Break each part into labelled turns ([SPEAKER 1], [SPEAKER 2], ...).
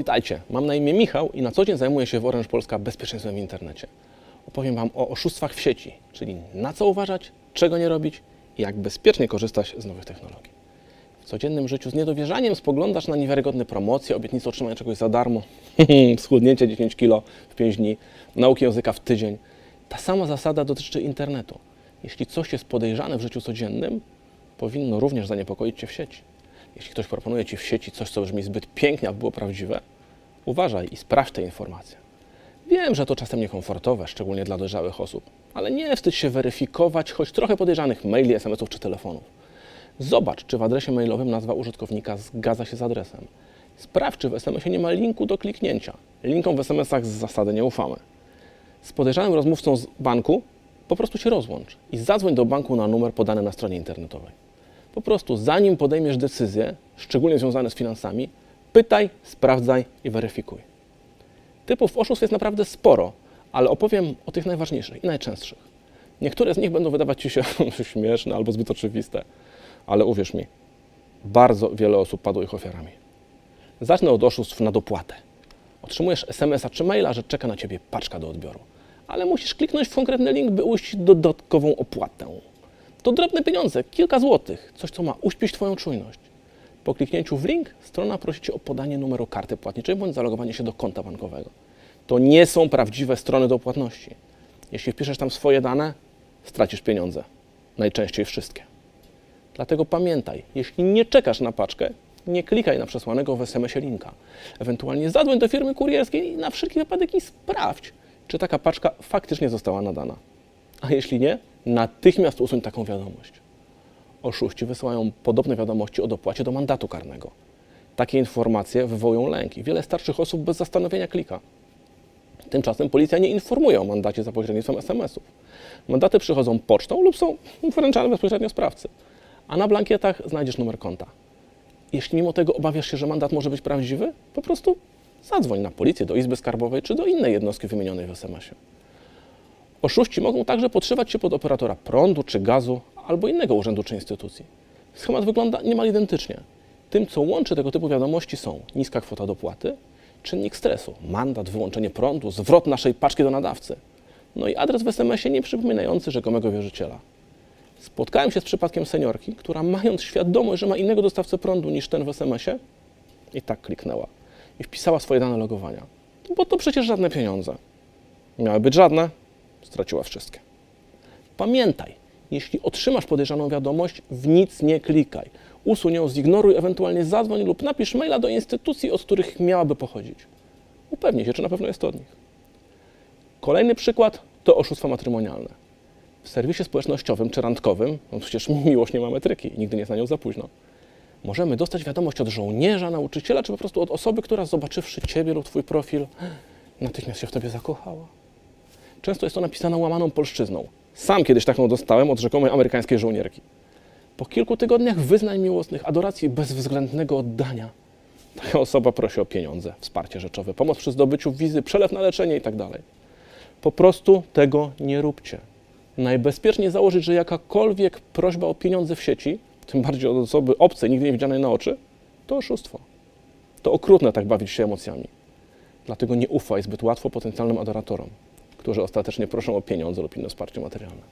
[SPEAKER 1] Witajcie, mam na imię Michał i na co dzień zajmuję się w Orange Polska bezpieczeństwem w internecie. Opowiem Wam o oszustwach w sieci, czyli na co uważać, czego nie robić i jak bezpiecznie korzystać z nowych technologii. W codziennym życiu z niedowierzaniem spoglądasz na niewiarygodne promocje, obietnice otrzymania czegoś za darmo, schudnięcie 10 kg w 5 dni, nauki języka w tydzień. Ta sama zasada dotyczy internetu. Jeśli coś jest podejrzane w życiu codziennym, powinno również zaniepokoić Cię w sieci. Jeśli ktoś proponuje Ci w sieci coś, co brzmi zbyt pięknie, aby było prawdziwe, uważaj i sprawdź te informacje. Wiem, że to czasem niekomfortowe, szczególnie dla dojrzałych osób, ale nie wstydź się weryfikować choć trochę podejrzanych maili, SMS-ów czy telefonów. Zobacz, czy w adresie mailowym nazwa użytkownika zgadza się z adresem. Sprawdź, czy w SMS-ie nie ma linku do kliknięcia. Linkom w SMS-ach z zasady nie ufamy. Z podejrzanym rozmówcą z banku po prostu się rozłącz i zadzwoń do banku na numer podany na stronie internetowej. Po prostu zanim podejmiesz decyzje, szczególnie związane z finansami, pytaj, sprawdzaj i weryfikuj. Typów oszustw jest naprawdę sporo, ale opowiem o tych najważniejszych i najczęstszych. Niektóre z nich będą wydawać Ci się śmieszne albo zbyt oczywiste, ale uwierz mi, bardzo wiele osób padło ich ofiarami. Zacznę od oszustw na dopłatę. Otrzymujesz SMS-a czy maila, że czeka na Ciebie paczka do odbioru, ale musisz kliknąć w konkretny link, by ujść dodatkową opłatę. To drobne pieniądze, kilka złotych, coś co ma uśpić Twoją czujność. Po kliknięciu w link strona prosi Cię o podanie numeru karty płatniczej bądź zalogowanie się do konta bankowego. To nie są prawdziwe strony do płatności. Jeśli wpiszesz tam swoje dane, stracisz pieniądze. Najczęściej wszystkie. Dlatego pamiętaj, jeśli nie czekasz na paczkę, nie klikaj na przesłanego w SMS-ie linka. Ewentualnie zadzwoń do firmy kurierskiej i na wszelki wypadek i sprawdź, czy taka paczka faktycznie została nadana. A jeśli nie, natychmiast usuń taką wiadomość. Oszuści wysyłają podobne wiadomości o dopłacie do mandatu karnego. Takie informacje wywołują lęk i wiele starszych osób bez zastanowienia klika. Tymczasem policja nie informuje o mandacie za pośrednictwem SMS-ów. Mandaty przychodzą pocztą lub są wręczane bezpośrednio sprawcy. A na blankietach znajdziesz numer konta. Jeśli mimo tego obawiasz się, że mandat może być prawdziwy, po prostu zadzwoń na policję, do Izby Skarbowej czy do innej jednostki wymienionej w SMS-ie. Oszuści mogą także podszywać się pod operatora prądu czy gazu albo innego urzędu czy instytucji. Schemat wygląda niemal identycznie. Tym, co łączy tego typu wiadomości są niska kwota dopłaty, czynnik stresu, mandat, wyłączenie prądu, zwrot naszej paczki do nadawcy. No i adres w SMS-ie nie rzekomego wierzyciela. Spotkałem się z przypadkiem seniorki, która mając świadomość, że ma innego dostawcę prądu niż ten w SMS-ie, i tak kliknęła i wpisała swoje dane logowania. Bo to przecież żadne pieniądze. Miały być żadne, straciła wszystkie. Pamiętaj, jeśli otrzymasz podejrzaną wiadomość, w nic nie klikaj. Usuń ją, zignoruj, ewentualnie zadzwoń lub napisz maila do instytucji, od których miałaby pochodzić. Upewnij się, czy na pewno jest to od nich. Kolejny przykład to oszustwa matrymonialne. W serwisie społecznościowym czy randkowym, no przecież miłość nie ma metryki, nigdy nie jest na nią za późno, możemy dostać wiadomość od żołnierza, nauczyciela, czy po prostu od osoby, która zobaczywszy Ciebie lub Twój profil, natychmiast się w Tobie zakochała. Często jest to napisane łamaną polszczyzną. Sam kiedyś taką dostałem od rzekomej amerykańskiej żołnierki. Po kilku tygodniach wyznań miłosnych, adoracji bezwzględnego oddania, taka osoba prosi o pieniądze, wsparcie rzeczowe, pomoc przy zdobyciu wizy, przelew na leczenie itd. Po prostu tego nie róbcie. Najbezpieczniej założyć, że jakakolwiek prośba o pieniądze w sieci, tym bardziej od osoby obcej, nigdy nie widzianej na oczy, to oszustwo. To okrutne tak bawić się emocjami. Dlatego nie ufaj zbyt łatwo potencjalnym adoratorom, którzy ostatecznie proszą o pieniądze lub inne wsparcie materialne.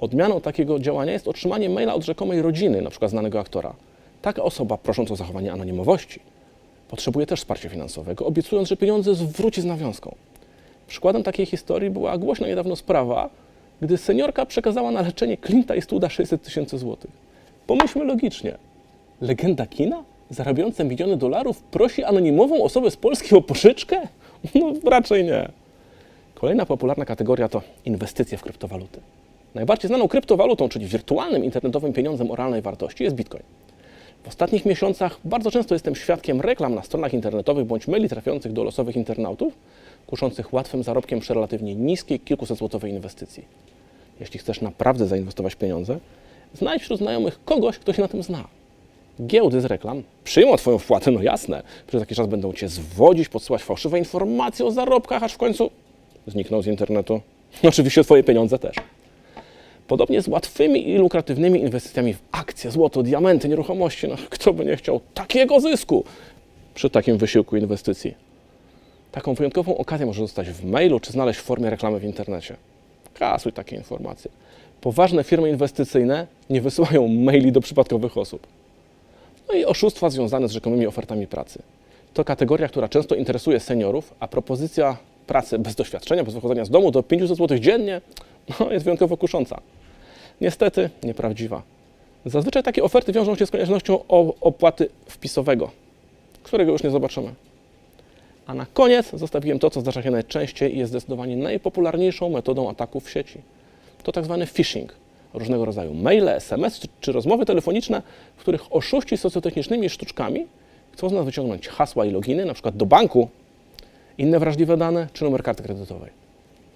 [SPEAKER 1] Odmianą takiego działania jest otrzymanie maila od rzekomej rodziny, np. znanego aktora. Taka osoba, prosząc o zachowanie anonimowości, potrzebuje też wsparcia finansowego, obiecując, że pieniądze zwróci z nawiązką. Przykładem takiej historii była głośna niedawno sprawa, gdy seniorka przekazała na leczenie Clint'a Eastwooda 600 tysięcy złotych. Pomyślmy logicznie. Legenda kina, zarabiająca miliony dolarów, prosi anonimową osobę z Polski o pożyczkę? No raczej nie. Kolejna popularna kategoria to inwestycje w kryptowaluty. Najbardziej znaną kryptowalutą, czyli wirtualnym internetowym pieniądzem o realnej wartości jest Bitcoin. W ostatnich miesiącach bardzo często jestem świadkiem reklam na stronach internetowych bądź maili trafiących do losowych internautów, kuszących łatwym zarobkiem przy relatywnie niskiej, kilkusetzłotowej inwestycji. Jeśli chcesz naprawdę zainwestować pieniądze, znajdź wśród znajomych kogoś, kto się na tym zna. Giełdy z reklam przyjmą Twoją wpłatę, no jasne. Przez jakiś czas będą Cię zwodzić, podsyłać fałszywe informacje o zarobkach, aż w końcu znikną z internetu. Oczywiście Twoje pieniądze też. Podobnie z łatwymi i lukratywnymi inwestycjami w akcje, złoto, diamenty, nieruchomości. No, kto by nie chciał takiego zysku? przy takim wysiłku inwestycji. Taką wyjątkową okazję może zostać w mailu czy znaleźć w formie reklamy w internecie. Kasuj takie informacje. Poważne firmy inwestycyjne nie wysyłają maili do przypadkowych osób. No i oszustwa związane z rzekomymi ofertami pracy. To kategoria, która często interesuje seniorów, a propozycja pracy bez doświadczenia, bez wychodzenia z domu do 500 zł dziennie no, jest wyjątkowo kusząca. Niestety nieprawdziwa. Zazwyczaj takie oferty wiążą się z koniecznością opłaty wpisowego, którego już nie zobaczymy. A na koniec zostawiłem to, co zdarza się najczęściej i jest zdecydowanie najpopularniejszą metodą ataków w sieci. To tak zwany phishing. Różnego rodzaju maile, SMS czy rozmowy telefoniczne, w których oszuści socjotechnicznymi sztuczkami chcą z nas wyciągnąć hasła i loginy, na przykład do banku, inne wrażliwe dane czy numer karty kredytowej.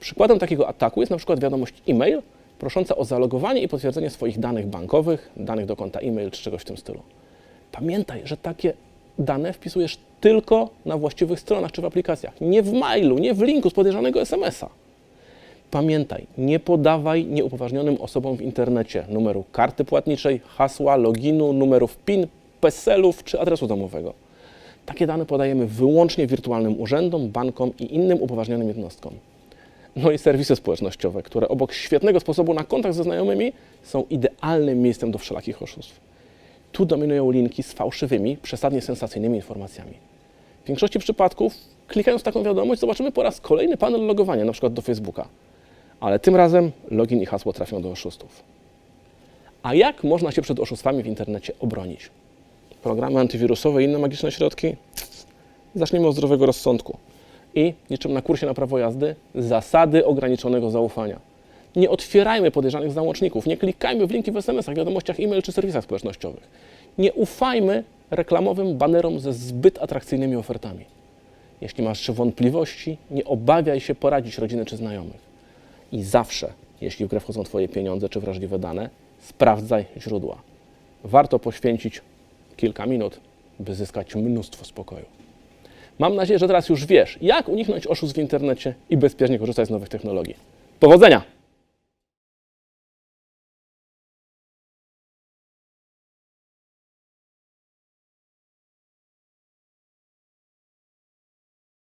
[SPEAKER 1] Przykładem takiego ataku jest na przykład wiadomość e-mail prosząca o zalogowanie i potwierdzenie swoich danych bankowych, danych do konta e-mail czy czegoś w tym stylu. Pamiętaj, że takie dane wpisujesz tylko na właściwych stronach czy w aplikacjach. Nie w mailu, nie w linku z podejrzanego SMS-a. Pamiętaj, nie podawaj nieupoważnionym osobom w internecie numeru karty płatniczej, hasła, loginu, numerów PIN, PESEL-ów czy adresu domowego. Takie dane podajemy wyłącznie wirtualnym urzędom, bankom i innym upoważnionym jednostkom. No i serwisy społecznościowe, które obok świetnego sposobu na kontakt ze znajomymi są idealnym miejscem do wszelakich oszustw. Tu dominują linki z fałszywymi, przesadnie sensacyjnymi informacjami. W większości przypadków, klikając w taką wiadomość, zobaczymy po raz kolejny panel logowania, przykład do Facebooka. Ale tym razem login i hasło trafią do oszustów. A jak można się przed oszustwami w internecie obronić? Programy antywirusowe i inne magiczne środki? Zacznijmy od zdrowego rozsądku. I, niczym na kursie na prawo jazdy, zasady ograniczonego zaufania. Nie otwierajmy podejrzanych załączników, nie klikajmy w linki w SMS-ach, wiadomościach e-mail czy serwisach społecznościowych. Nie ufajmy reklamowym banerom ze zbyt atrakcyjnymi ofertami. Jeśli masz wątpliwości, nie obawiaj się poradzić rodziny czy znajomych. I zawsze, jeśli w grę wchodzą Twoje pieniądze czy wrażliwe dane, sprawdzaj źródła. Warto poświęcić kilka minut, by zyskać mnóstwo spokoju. Mam nadzieję, że teraz już wiesz, jak uniknąć oszustw w internecie i bezpiecznie korzystać z nowych technologii. Powodzenia!